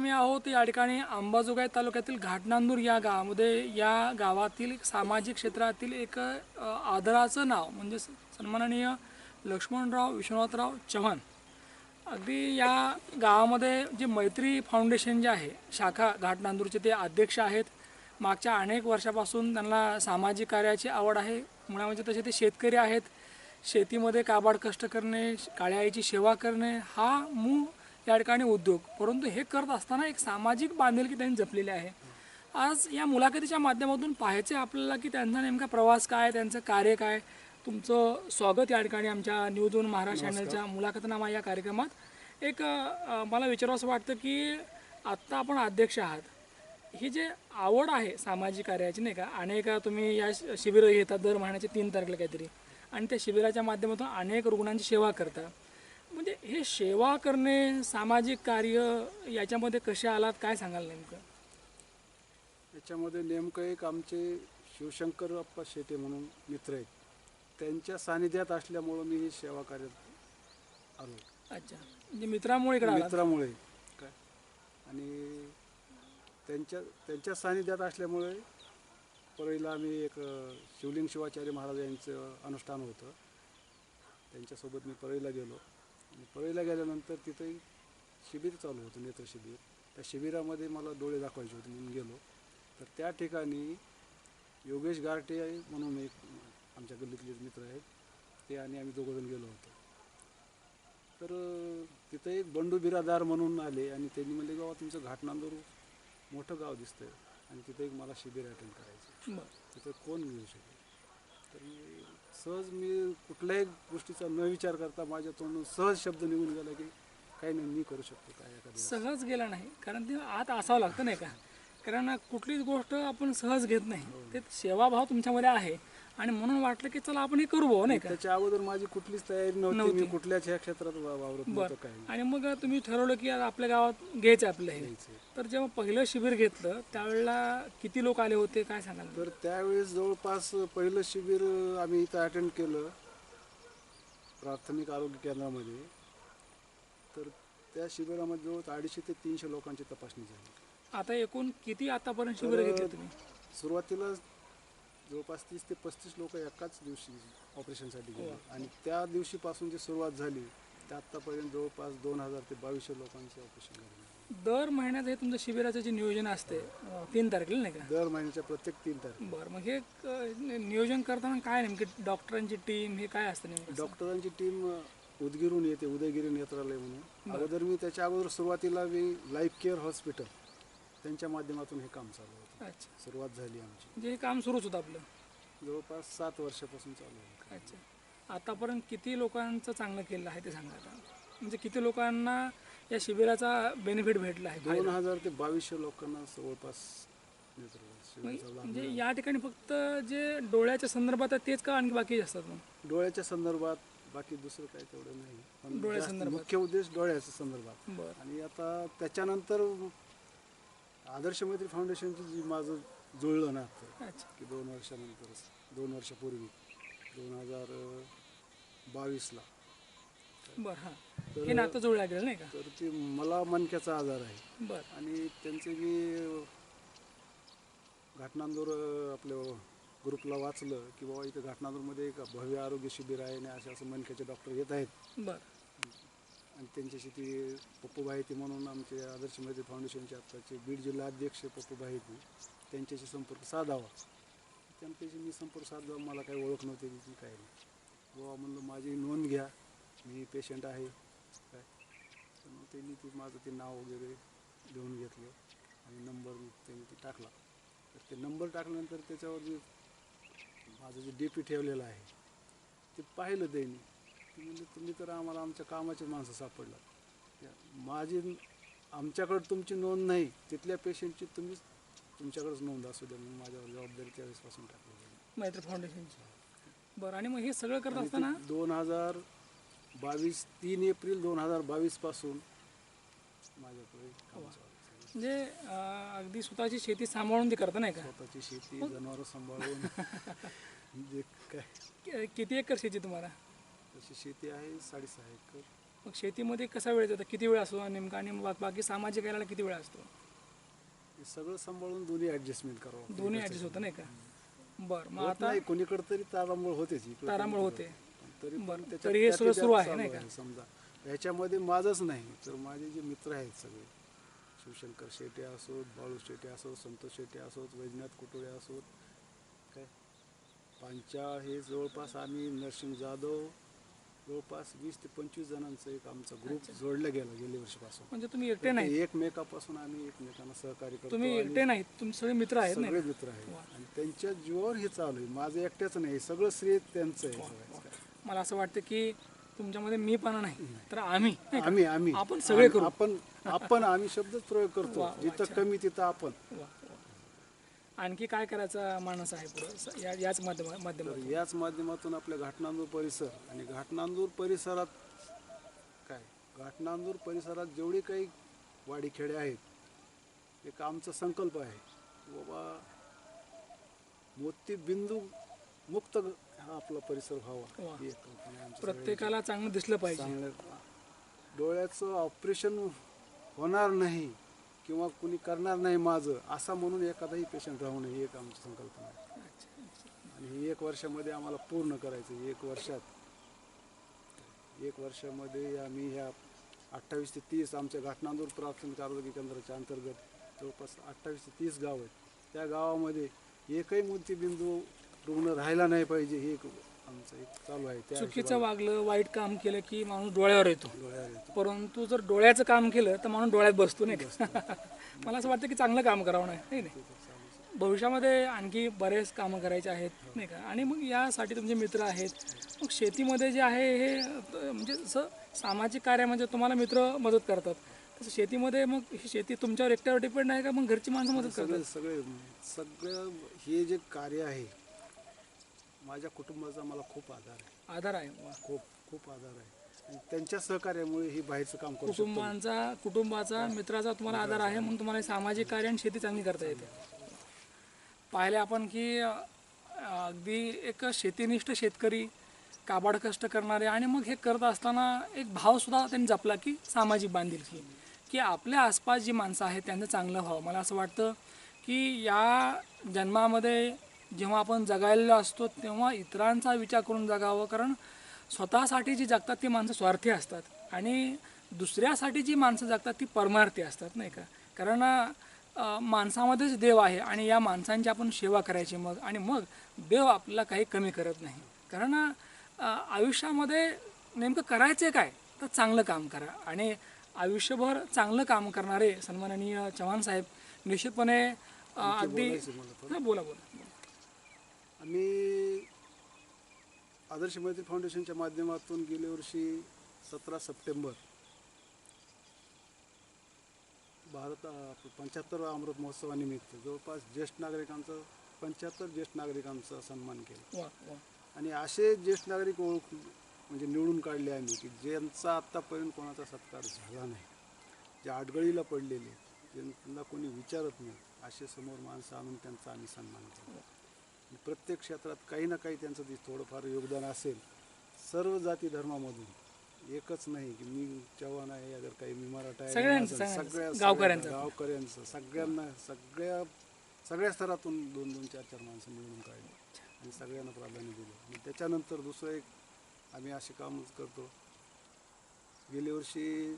आम्ही आहोत या ठिकाणी अंबाजोगाई तालुक्यातील घाटनांदूर या गावामध्ये. या गावातील सामाजिक क्षेत्रातील एक आदराचं नाव म्हणजे सन्माननीय लक्ष्मणराव विश्वनाथराव चव्हाण. अगदी या गावामध्ये जे मैत्री फाउंडेशन जे आहे शाखा घाटनांदूरचे ते अध्यक्ष आहेत. मागच्या अनेक वर्षापासून त्यांना सामाजिक कार्याची आवड आहे. मुळा म्हणजे तसे ते शेतकरी आहेत. शेतीमध्ये काबाड कष्ट करणे काळ्या आईची सेवा करणे हा मूळ या ठिकाणी उद्योग. परंतु हे करत असताना एक सामाजिक बांधिलकी त्यांनी जपलेली आहे. आज या मुलाखतीच्या माध्यमातून पाहायचे आपल्याला की त्यांचा नेमका प्रवास काय त्यांचं कार्य काय? तुमचं स्वागत या ठिकाणी आमच्या न्यूज वन महाराष्ट्र चॅनलच्या मुलाखतनामा या कार्यक्रमात. एक मला विचारावं असं वाटतं की आत्ता आपण अध्यक्ष आहात. ही जे आवड आहे सामाजिक कार्याची नाही का? अनेक तुम्ही या शिबिरं घेतात दर महिन्याचे तीन तारखेला काहीतरी. आणि त्या शिबिराच्या माध्यमातून अनेक रुग्णांची सेवा करता. म्हणजे हे सेवा करणे सामाजिक कार्य याच्यामध्ये कसे आलात? काय सांगाल नेमकं? याच्यामध्ये नेमकं एक आमचे शिवशंकर अप्पा शेटे म्हणून मित्र आहेत. त्यांच्या सानिध्यात असल्यामुळं मी ही सेवा कार्यात आलो. अच्छा. म्हणजे मित्रामुळे इकडे आलात? मित्रामुळे. काय आणि त्यांच्या त्यांच्या सानिध्यात असल्यामुळे परळीला आम्ही एक अ, शिवलिंग शिवाचार्य महाराज यांचं अनुष्ठान होतं. त्यांच्यासोबत मी परळीला गेलो. आणि परळीला गेल्यानंतर तिथे शिबिर चालू होतं नेत्र शिबिर. त्या शिबिरामध्ये मला डोळे दाखवायचे होते म्हणून गेलो. तर त्या ठिकाणी योगेश गारटे म्हणून एक आमच्या गल्लीतले मित्र आहेत ते आणि आम्ही दोघंजण गेलो होतो. तर तिथं एक बंडू बिरादार म्हणून आले आणि त्यांनी म्हणले गावा तुमचं घाटनांदूर मोठं गाव दिसतंय आणि तिथं एक मला शिबिर अटेंड करायचं. तिथं कोण घेऊ शकेल तर मी सहज मी कुठल्याही गोष्टीचा न विचार करता माझ्या तोंडून सहज शब्द निघून गेला की काही नाही मी करू शकतो काय सहज गेला नाही. कारण ते आत असावं लागतं नाही का? कारण कुठलीच गोष्ट आपण सहज घेत नाही. ते सेवाभाव तुमच्यामध्ये आहे. आणि म्हणून वाटलं की चला आपण हे करू भाऊ नाही का? त्याच्या अगोदर माझी कुठलीच तयारी नव्हती मी कुठल्याच ह्या क्षेत्रात वा- वावरत नव्हतं काही. आणि मग तुम्ही ठरवलं की आज आपल्या गावात घ्यायचं आपलं हे. तर जेव्हा पहिलं शिबिर घेतलं त्यावेळेला किती लोक आले होते काय सांगाल? तर त्यावेळेस जवळपास पहिलं शिबिर आम्ही इथं अटेंड केलं प्राथमिक आरोग्य केंद्रामध्ये. तर त्या शिबिरामध्ये जवळ अडीचशे ते तीनशे लोकांची तपासणी झाली. आता एकूण किती आतापर्यंत शिबिर घेतले तुम्ही? सुरुवातीला जवळपास तीस ते पस्तीस लोक एकाच दिवशी ऑपरेशनसाठी गेले. आणि त्या दिवशीपासून जी सुरुवात झाली त्या आत्तापर्यंत जवळपास दोन हजार ते बावीसशे लोकांचे ऑपरेशन झाले. दर महिन्यात हे तुमचं शिबिराचं जे नियोजन असते तीन तारखेला नाही का? दर महिन्याच्या प्रत्येक तीन तारखे बरं मग हे नियोजन करताना काय नेमके डॉक्टरांची टीम हे काय असतं नेमकं? डॉक्टरांची टीम उदगीरून येते उदयगिरी नेत्रालय म्हणून. अगोदर मी त्याच्या अगोदर सुरुवातीला मी लाईफ केअर हॉस्पिटल त्यांच्या माध्यमातून हे काम चालू होतं. अच्छा. सुरुवात झाली आमची. म्हणजे हे काम सुरूच होतं आपलं? जवळपास सात वर्षापासून चालू आहे अच्छा. आतापर्यंत किती लोकांचं चांगलं केलं आहे ते सांगा आता. म्हणजे किती लोकांना या शिबिराचा बेनिफिट भेटला आहे दोन हजार ते बावीसशे लोकांना जवळपास शिबिराचा लाभ म्हणजे या ठिकाणी फक्त जे डोळ्याच्या संदर्भात आहे तेच का आणखी बाकी असतात मग? डोळ्याच्या संदर्भात बाकी दुसरं काही तेवढं नाही. पण डोळ्या जास्त संदर्भात. मुख्य उद्देश डोळ्याच्या संदर्भात. बरं. आणि आता त्याच्यानंतर आदर्श मैत्री फाउंडेशनची जी माझं जुळलं ना आता की दोन वर्षानंतर दोन वर्षापूर्वी दोन हजार बावीसला. बरं हां. हे नातं जुळलं गेलं नाही का? तर ते मला मणक्याचा आजार आहे. बरं. आणि त्यांचे मी घाटनांदूर आपल्या ग्रुपला वाचलं की बाबा इथं घाटनांदूरमध्ये एक भव्य आरोग्य शिबिर आहे आणि असे असं मणक्याचे डॉक्टर येत आहेत. बरं. आणि त्यांच्याशी ती पप्पूभाई ती म्हणून आमचे आदर्श मैत्री फाउंडेशनचे आत्ताचे बीड जिल्हा अध्यक्ष पप्पूभाई ती. त्यांच्याशी संपर्क साधावा. त्यांच्याशी मी संपर्क साधावा मला काही ओळख नव्हती तिची काही नाही. बाबा म्हणलं माझी नोंद घ्या. मी पेशंट आहे. काय? तर मग त्यांनी ती माझं ते नाव वगैरे लिहून घेतलं आणि नंबर त्यांनी ते टाकला. तर ते नंबर टाकल्यानंतर त्याच्यावर जे माझं जे डी पी ठेवलेलं आहे ते पाहिलं त्यांनी. ते म्हणले तुम्ही तर आम्हाला आमच्या कामाचे माणसं सापडला माझी आमच्याकडं तुमची नोंद नाही तिथल्या पेशंटची तुम्ही तुमच्याकडेच नोंद असू द्या म्हणून माझ्यावर जबाबदारी त्यावेळेसपासून टाकली मैत्री फाउंडेशनची. बरं आणि मग हे सगळं करत असताना? दोन हजार बावीस तीन एप्रिल दोन हजार बावीसपासून माझ्याकडे. म्हणजे अगदी स्वतःची शेती सांभाळून ते करतं नाही का? स्वतःची शेती जनावरं सांभाळून. जे काय. किती एकर शेती तुम्हाला? तशी शेती आहे साडेसहा एकर. मग शेतीमध्ये कसा वेळ जातो? किती वेळ असतो? नेमका आणि बा- बाकी सामाजिक कार्याला किती वेळ असतो? हे सगळं सांभाळून दोन्ही ऍडजस्टमेंट करावं लागतं. दोन्ही ॲडजस्ट होतं नाही का? बरं मग होत आता नाही कोणीकडे तरी तारांबळ होतेच इकडे तारांबळ होते. तरी पण बरं. त्याच्यात- तरी हे त्यातल्या सुरू- त्यात आहे, नाही चालू का? समजा. याच्यामध्ये माझंच नाही तर माझे जे मित्र आहेत सगळे. शिवशंकर शेटे असोत बाळू शेटे असोत संतोष शेटे असोत वैजनाथ कुटुळे असोत. काय? पांचा हे जवळपास आम्ही नरसिंह जाधव जवळपास वीस ते पंचवीस जणांचं एक आमचा ग्रुप जोडला गेला गेल्या वर्षीपासून. म्हणजे तुम्ही एकटे नाही एकमेकापासून आम्ही एकमेकांना सहकार्य करतो तुम्ही एकटे नाहीत? तुम्ही सगळे मित्र आहेत नाही सगळे मित्र आहेत. आणि त्यांच्या जीवावर हे चालू आहे. माझं एकट्याच नाही सगळं श्रेय त्यांचं आहे. सगळ्याचं. मला असं वाटतं की तुमच्यामध्ये मी पण नाही तर आम्ही नाही का? आम्ही आम्ही. आपण सगळे करू. आपण आपण आम्ही शब्दच प्रयोग करतो. जिथं कमी तिथं आपण. वा. आणखी काय करायचा माणूस आहे पुढं? या याच माध्यमा तर माध्यमातून याच माध्यमातून आपल्या घाटनांदूर परिसर आणि घाटनांदूर परिसरात काय? घाटनांदूर परिसरात जेवढी काही वाडीखेडे आहेत एक आमचा संकल्प आहे की बाबा मोतीबिंदू मुक्त हा आपला परिसर व्हावा. वा. ही एक कल्पना आहे आमच्या प्रत्येकाला चांगलं दिसलं पाहिजे. चांगलं डोळ्याचं ऑपरेशन होणार नाही. किंवा कुणी करणार नाही माझं असा म्हणून एखादाही पेशंट राहू नये ही एक आमची संकल्पना आहे आणि ही एक वर्षामध्ये आम्हाला पूर्ण करायचं आहे. एक वर्षात एक वर्षामध्ये आम्ही ह्या अठ्ठावीस ते तीस आमच्या घाटनांदूर प्राथमिक आरोग्य केंद्राच्या अंतर्गत जवळपास अठ्ठावीस ते तीस गाव आहेत त्या गावामध्ये एकही मूर्तीबिंदू रुग्ण राहायला नाही पाहिजे हे एक आमचं एक चालू आहे त्या चुकीचं वागलं वाईट काम केलं की माणूस डोळ्यावर येतो. डोळ्यावर येतं. परंतु जर डोळ्याचं काम केलं तर माणूस डोळ्यात बसतो नाही का? मला असं वाटतं की चांगलं काम करावं नाही नाही नाही. भविष्यामध्ये आणखी बरेच कामं करायचे आहेत नाही का? आणि मग यासाठी तुमचे मित्र आहेत. मग शेतीमध्ये जे आहे हे अ, म्हणजे जसं सामाजिक कार्यामध्ये तुम्हाला मित्र मदत करतात. तसं शेतीमध्ये मग ही शेती तुमच्यावर एकट्यावर डिपेंड आहे का? मग घरची माणसं मदत सगळे करतात? सगळे सगळं हे जे कार्य आहे माझ्या कुटुंबाचा मला खूप आधार आहे. आधार आहे. वा. खूप खूप आधार आहे. आणि त्यांच्या सहकार्यामुळे ही बाहेरचं काम करू शकतो. कुटुंबांचा कुटुंबाचा मित्राचा तुम्हाला आधार आहे म्हणून तुम्हाला हे सामाजिक कार्य आणि शेती चांगली करता येते. पाहिले आपण की अ, अगदी एक शेतीनिष्ठ शेतकरी काबाड कष्ट करणारे आणि मग हे करत असताना एक भावसुद्धा त्यांनी जपला की सामाजिक बांधिलकी. की आपल्या आसपास जी माणसं आहेत त्यांचं चांगलं व्हावं. मला असं वाटतं की या जन्मामध्ये जेव्हा आपण जगायला असतो तेव्हा इतरांचा विचार करून जगावं कारण स्वतःसाठी जी जगतात ती माणसं स्वार्थी असतात आणि दुसऱ्यासाठी जी माणसं जगतात ती परमार्थी असतात नाही का? कारण माणसामध्येच देव आहे आणि या माणसांची आपण सेवा करायची मग आणि मग देव आपल्याला काही कमी करत नाही. कारण आयुष्यामध्ये नेमकं करायचं काय तर चांगलं काम करा. आणि आयुष्यभर चांगलं काम करणारे सन्माननीय चव्हाण साहेब निश्चितपणे अगदी बोला बोला. आम्ही आदर्श मैत्री फाउंडेशनच्या माध्यमातून गेल्या वर्षी सतरा सप्टेंबर भारत पंच्याहत्तर अमृत महोत्सवानिमित्त जवळपास ज्येष्ठ नागरिकांचं पंच्याहत्तर ज्येष्ठ नागरिकांचा सन्मान केला. आणि असे ज्येष्ठ नागरिक ओळख म्हणजे निवडून काढले आम्ही की ज्यांचा आत्तापर्यंत कोणाचा सत्कार झाला नाही जे आडगळीला पडलेले ज्यांना कोणी विचारत नाही असे समोर माणसं आणून त्यांचा आम्ही सन्मान केला. प्रत्येक क्षेत्रात काही ना काही त्यांचं ते थोडंफार योगदान असेल. सर्व जाती धर्मामधून. एकच नाही की मी चव्हाण आहे अगर काही मी मराठा आहे सगळ्यांचं, असं सगळ्यांचं. सगळ्या गावकऱ्यांचं. गावकऱ्यांचं सगळ्यांना सगळ्या सगळ्या स्तरातून दोन दोन चार चार माणसं मिळून काढली आणि सगळ्यांना प्राधान्य दिलं. आणि त्याच्यानंतर दुसरं एक आम्ही असे काम करतो. गेल्या वर्षी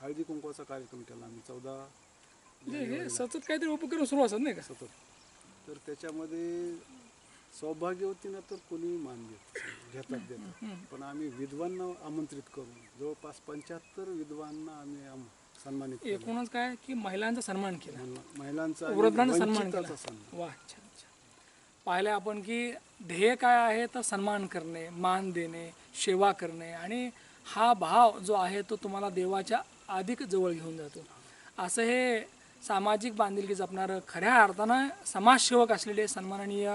हळदी कुंकवाचा कार्यक्रम केला आम्ही चौदा म्हणजे हे सतत काहीतरी उपक्रम सुरू असतात नाही का? सतत. तर त्याच्यामध्ये सौभाग्यवतीनं तर कोणी मान देत घेतात देतात. पण आम्ही विद्वांना आमंत्रित करून जवळपास पंच्याहत्तर विद्वांना आम्ही आम- सन्मानित केलं. एकूणच काय की महिलांचा सन्मान केला. महिला- महिलांचा आणि वृद्धांचा सन्मान वंचिताचा केला. सन्मान. वा अच्छा अच्छा पाहिले आपण की ध्येय काय आहे तर सन्मान करणे मान देणे सेवा करणे. आणि हा भाव जो आहे तो तुम्हाला देवाच्या अधिक जवळ घेऊन जातो. असं हे सामाजिक बांधिलकी जपणारं खऱ्या अर्थानं समाजसेवक असलेले सन्माननीय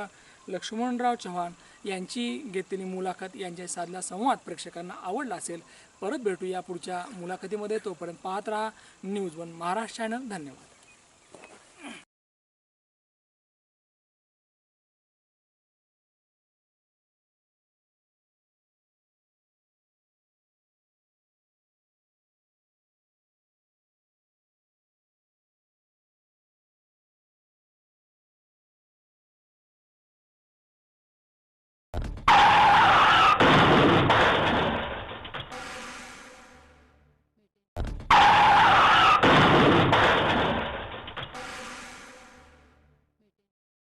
लक्ष्मणराव चव्हाण यांची घेतलेली मुलाखत यांच्या साधला संवाद प्रेक्षकांना आवडला असेल परत भेटू या पुढच्या मुलाखतीमध्ये. तोपर्यंत पाहत राहा न्यूज वन महाराष्ट्र चॅनल. धन्यवाद.